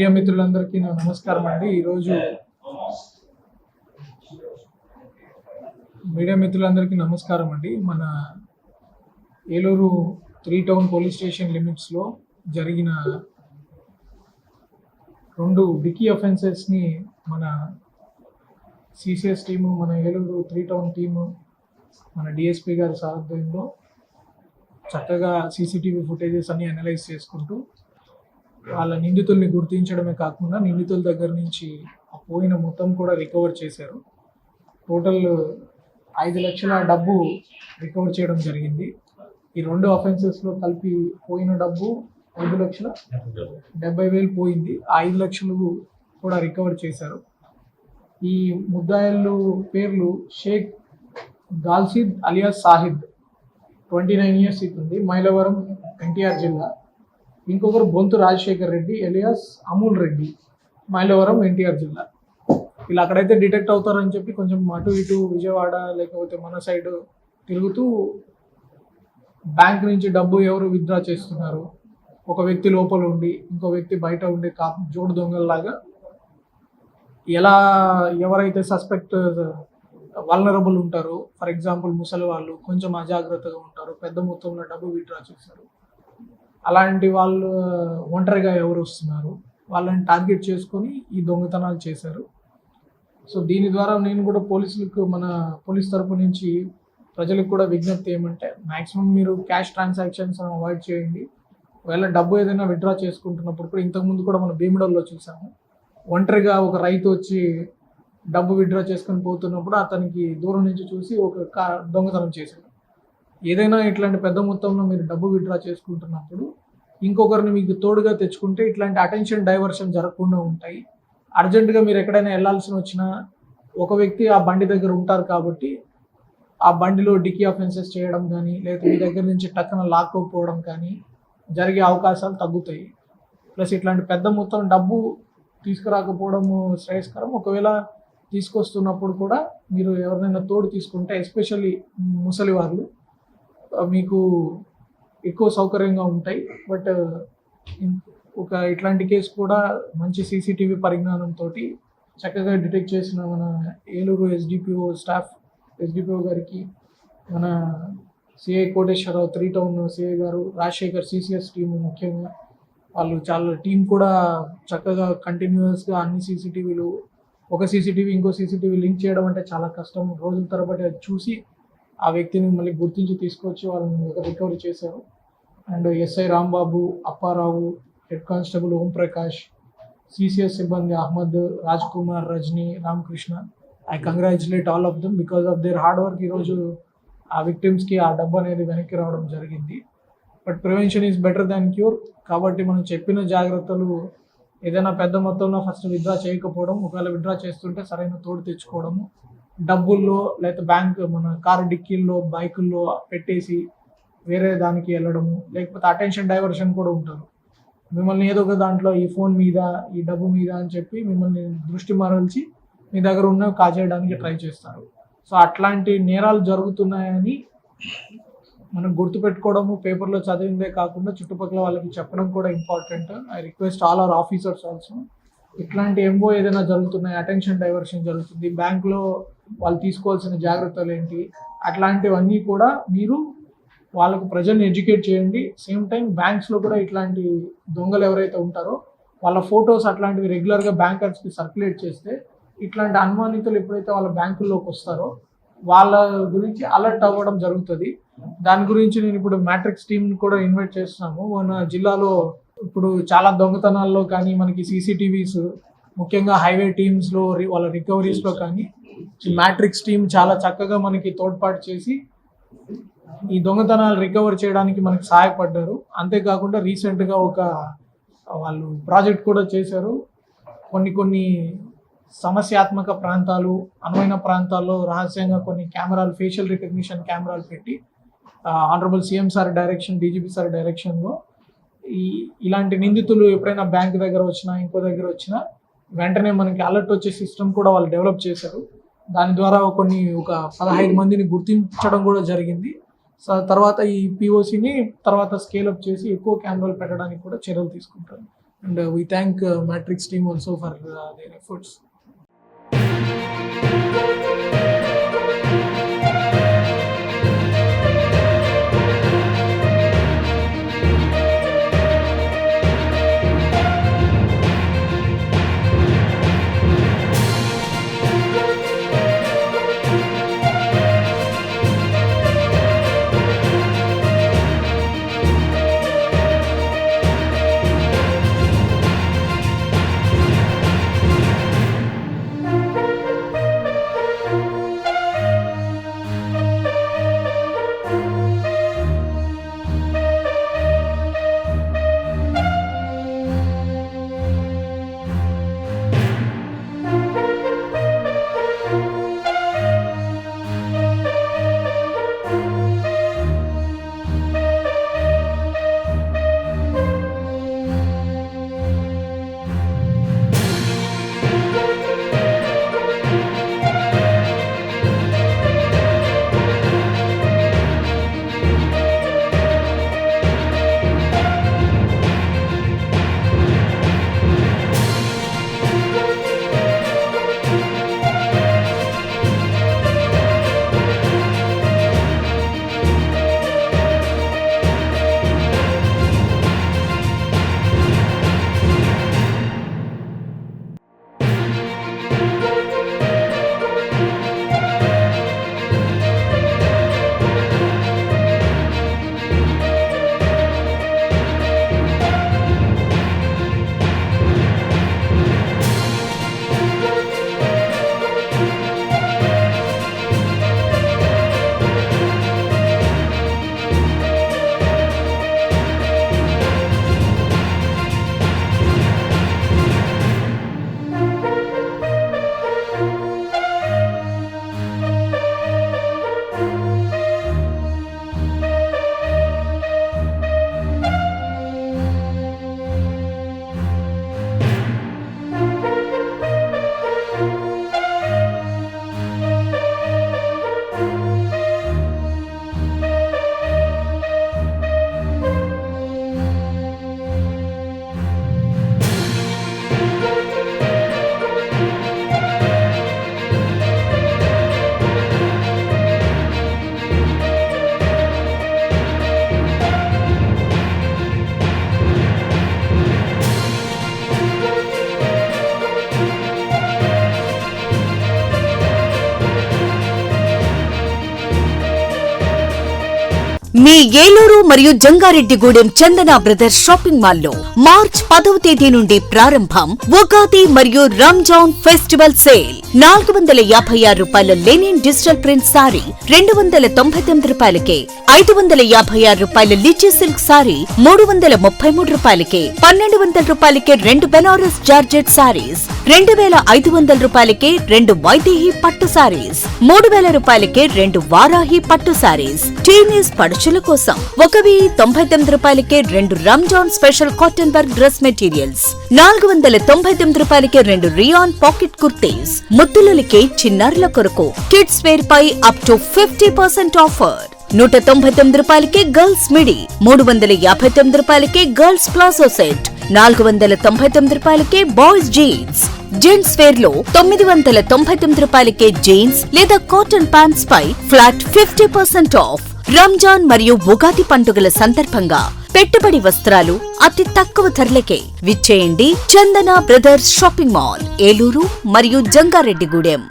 Media మిత్రులందరికీ నా నమస్కారం అండి. ఈరోజు మీడియా మిత్రులందరికీ నమస్కారం అండి. మన Eluru three town police station లిమిట్స్లో జరిగిన రెండు డికీ అఫెన్సెస్ని మన సిసిఎస్ టీము మన ఏలూరు త్రీ టౌన్ టీము మన డిఎస్పి గారి సారథ్యంలో చక్కగా సీసీటీవీ ఫుటేజెస్ అన్ని అనలైజ్ చేసుకుంటూ వాళ్ళ నిందితుల్ని గుర్తించడమే కాకుండా నిందితుల దగ్గర నుంచి ఆ పోయిన మొత్తం కూడా రికవర్ చేశారు. టోటల్ ఐదు లక్షల డబ్బు రికవర్ చేయడం జరిగింది. ఈ రెండు అఫెన్సెస్లో కలిపి పోయిన డబ్బు ఐదు లక్షల డెబ్బై వేలు పోయింది. ఆ ఐదు లక్షలు కూడా రికవర్ చేశారు. ఈ ముద్దాయిలు పేర్లు Shaik Galsid alias Sahid twenty nine years ఇస్తుంది. మైలవరం ఎన్టీఆర్ జిల్లా. ఇంకొకరు బొంతు రాజశేఖర్ రెడ్డి ఎలియాస్ అమూల్ రెడ్డి మైలవరం ఎన్టీఆర్ జిల్లా. వీళ్ళు అక్కడైతే డిటెక్ట్ అవుతారని చెప్పి కొంచెం అటు ఇటు విజయవాడ లేకపోతే మన సైడ్ తిరుగుతూ బ్యాంక్ నుంచి డబ్బు ఎవరు విత్డ్రా చేస్తున్నారు? ఒక వ్యక్తి లోపల ఉండి ఇంకో వ్యక్తి బయట ఉండి కా జోడు దొంగల్లాగా ఎలా ఎవరైతే సస్పెక్ట్ వల్నరబుల్ ఉంటారో ఫర్ ఎగ్జాంపుల్ ముసలి వాళ్ళు కొంచెం అజాగ్రత్తగా ఉంటారు పెద్ద మొత్తంలో డబ్బు విత్డ్రా చేస్తారు అలాంటి వాళ్ళు ఒంటరిగా ఎవరు వస్తున్నారు? వాళ్ళని టార్గెట్ చేసుకొని ఈ దొంగతనాలు చేశారు. సో దీని ద్వారా నేను కూడా పోలీసులకు మన పోలీస్ తరపు నుంచి ప్రజలకు కూడా విజ్ఞప్తి ఏమంటే మ్యాక్సిమం మీరు క్యాష్ ట్రాన్సాక్షన్స్ అవాయిడ్ చేయండి. ఒకవేళ డబ్బు ఏదైనా విత్డ్రా చేసుకుంటున్నప్పుడు కూడా ఇంతకుముందు కూడా మనం భీమిడల్లో చూసాము. ఒంటరిగా ఒక రైతు వచ్చి డబ్బు విత్డ్రా చేసుకొని పోతున్నప్పుడు అతనికి దూరం నుంచి చూసి ఒక దొంగతనం చేశాడు. ఏదైనా ఇట్లాంటి పెద్ద మొత్తంలో మీరు డబ్బు విత్డ్రా చేసుకుంటున్నప్పుడు ఇంకొకరిని మీకు తోడుగా తెచ్చుకుంటే ఇట్లాంటి అటెన్షన్ డైవర్షన్ జరగకుండా ఉంటాయి. అర్జెంటుగా మీరు ఎక్కడైనా వెళ్ళాల్సి వచ్చినా ఒక వ్యక్తి ఆ బండి దగ్గర ఉంటారు కాబట్టి ఆ బండిలో డికీ అఫెన్సెస్ చేయడం కానీ లేదా మీ దగ్గర నుంచి టక్కన లాక్కోకపోవడం కానీ జరిగే అవకాశాలు తగ్గుతాయి. ప్లస్ ఇట్లాంటి పెద్ద మొత్తం డబ్బు తీసుకురాకపోవడము శ్రేయస్కరం. ఒకవేళ తీసుకొస్తున్నప్పుడు కూడా మీరు ఎవరినైనా తోడు తీసుకుంటే ఎస్పెషల్లీ ముసలి వాళ్ళు మీకు ఎక్కువ సౌకర్యంగా ఉంటాయి. బట్ ఒక ఇట్లాంటి కేసు కూడా మంచి సీసీటీవీ పరిజ్ఞానంతో చక్కగా డిటెక్ట్ చేసిన మన ఏలూరు ఎస్డిపిఓ స్టాఫ్ ఎస్డిపిఓ గారికి మన CI Koteswararao three town CI గారు రాజశేఖర్ సిసిఎస్ టీం ముఖ్యంగా వాళ్ళు చాలా టీం కూడా చక్కగా కంటిన్యూస్గా అన్ని సీసీటీవీలు ఒక సీసీటీవీ ఇంకో సీసీటీవీ లింక్ చేయడం అంటే చాలా కష్టం. రోజుల తరబడి అది చూసి ఆ వ్యక్తిని మళ్ళీ గుర్తించి తీసుకొచ్చి వాళ్ళని రికవరీ చేశారు. And SI Rambabu Apparao head constable Omprakash CCS సిబ్బంది Ahmed Raj Kumar Rajani Ramakrishna. I congratulate all of them because of their hard work ఈరోజు ఆ విక్టిమ్స్కి ఆ డబ్బు అనేది వెనక్కి రావడం జరిగింది. But prevention is better than cure కాబట్టి మనం చెప్పిన జాగ్రత్తలు ఏదైనా పెద్ద మొత్తంలో ఫస్ట్ విత్డ్రా చేయకపోవడం ఒకవేళ విత్డ్రా చేస్తుంటే సరైన తోడు తెచ్చుకోవడము డబ్బుల్లో లేకపోతే బ్యాంక్ మన కారు డిక్కీల్లో బైకుల్లో పెట్టేసి వేరే దానికి వెళ్ళడము లేకపోతే అటెన్షన్ డైవర్షన్ కూడా ఉంటారు. మిమ్మల్ని ఏదో ఒక దాంట్లో ఈ ఫోన్ మీద ఈ డబ్బు మీద అని చెప్పి మిమ్మల్ని దృష్టి మరల్చి మీ దగ్గర ఉన్నవి కాజేయడానికి ట్రై చేస్తారు. సో అట్లాంటి నేరాలు జరుగుతున్నాయని మనం గుర్తుపెట్టుకోవడము పేపర్లో చదివిందే కాకుండా చుట్టుపక్కల వాళ్ళకి చెప్పడం కూడా important I request all our officers also ఇట్లాంటి ఎంబో ఏదైనా జరుగుతున్నాయి అటెన్షన్ డైవర్షన్ జరుగుతుంది బ్యాంక్లో వాళ్ళు తీసుకోవాల్సిన జాగ్రత్తలు ఏంటి? అట్లాంటివన్నీ కూడా మీరు వాళ్ళకు ప్రజల్ని ఎడ్యుకేట్ చేయండి. సేమ్ టైం బ్యాంక్స్లో కూడా ఇట్లాంటి దొంగలు ఎవరైతే ఉంటారో వాళ్ళ ఫొటోస్ అట్లాంటివి రెగ్యులర్గా బ్యాంకర్స్కి సర్క్యులేట్ చేస్తే ఇట్లాంటి అనుమానితులు ఎప్పుడైతే వాళ్ళ బ్యాంకుల్లోకి వస్తారో వాళ్ళ గురించి అలర్ట్ అవ్వడం జరుగుతుంది. దాని గురించి నేను ఇప్పుడు మ్యాట్రిక్స్ టీమ్ కూడా ఇన్వైట్ చేస్తున్నాము. మన జిల్లాలో ఇప్పుడు చాలా దొంగతనాల్లో కానీ మనకి సీసీటీవీస్ ముఖ్యంగా హైవే టీమ్స్లో వాళ్ళ రికవరీస్లో కానీ మ్యాట్రిక్స్ టీం చాలా చక్కగా మనకి తోడ్పాటు చేసి ఈ దొంగతనాలు రికవర్ చేయడానికి మనకి సహాయపడ్డారు. అంతేకాకుండా రీసెంట్గా ఒక వాళ్ళు ప్రాజెక్ట్ కూడా చేశారు. కొన్ని కొన్ని సమస్యాత్మక ప్రాంతాలు అనువైన ప్రాంతాల్లో రహస్యంగా కొన్ని కెమెరాలు ఫేషియల్ రికగ్నిషన్ కెమెరాలు పెట్టి honourable CM sir direction DGP sir డైరెక్షన్లో ఈ ఇలాంటి నిందితులు ఎప్పుడైనా బ్యాంక్ దగ్గర వచ్చినా ఇంకో దగ్గర వచ్చినా వెంటనే మనకి అలర్ట్ వచ్చే సిస్టమ్ కూడా వాళ్ళు డెవలప్ చేశారు. దాని ద్వారా కొన్ని ఒక పదహైదు మందిని గుర్తించడం కూడా జరిగింది. తర్వాత ఈ పిఓసిని తర్వాత స్కేలప్ చేసి ఎక్కువ క్యామెరాలు పెట్టడానికి కూడా చర్యలు తీసుకుంటారు. And we thank Matrix team also for their efforts మీ ఏలూరు మరియు జంగారెడ్డిగూడెం చందన బ్రదర్స్ షాపింగ్ మాల్లో మార్చ్ పదవ తేదీ నుండి ప్రారంభం. ఉగాది మరియు రంజాన్ ఫెస్టివల్ సేల్. నాలుగు వందల యాభై ఆరు రూపాయల లెనిన్ డిజిటల్ ప్రింట్ సారీ రెండు వందల తొంభై తొమ్మిది రూపాయలకే ఐదు వందల యాభై ఆరు రూపాయల లిచీ సిల్క్ సారీ మూడు వందల ముప్పై మూడు రూపాయలకే పన్నెండు వందల రూపాయలకే రెండు బెనారస్ జార్జెట్ సారీస్ రెండు వేల ఐదు వందల రూపాయలకే రెండు వైదేహి పట్టు సారీస్ మూడు వేల రూపాయలకే రెండు వారాహి పట్టు సారీస్. పడుచు పడుచుల కోసం ఒక వెయ్యి తొంభై తొమ్మిది రూపాయలకే రెండు Ramzan special cotton work dress materials నాలుగు వందల తొంభై తొమ్మిది రూపాయలకే రెండు రియాన్ పాకెట్ కుర్తీస్ ముద్దులకే చిన్నారుల కొరకు kids wear pi up to fifty percent offer నూట తొంభై తొమ్మిది రూపాయలకే గర్ల్స్ మిడి మూడు వందల యాభై తొమ్మిది రూపాయలకే గర్ల్స్ ప్లాజో సెట్ నాలుగు వందల తొంభై తొమ్మిది రూపాయలకే బాయ్స్ జీన్స్ జెంట్స్ వేర్లో తొమ్మిది వందల తొంభై తొమ్మిది రూపాయలకే జీన్స్ లేదా కాటన్ ప్యాంట్స్ పై flat fifty percent off Ramzan మరియు ఉగాది పండుగల సందర్భంగా పెట్టుబడి వస్త్రాలు అతి తక్కువ ధరలకే విచ్చేయండి Chandana brothers shopping mall Eluru మరియు జంగారెడ్డిగూడెం.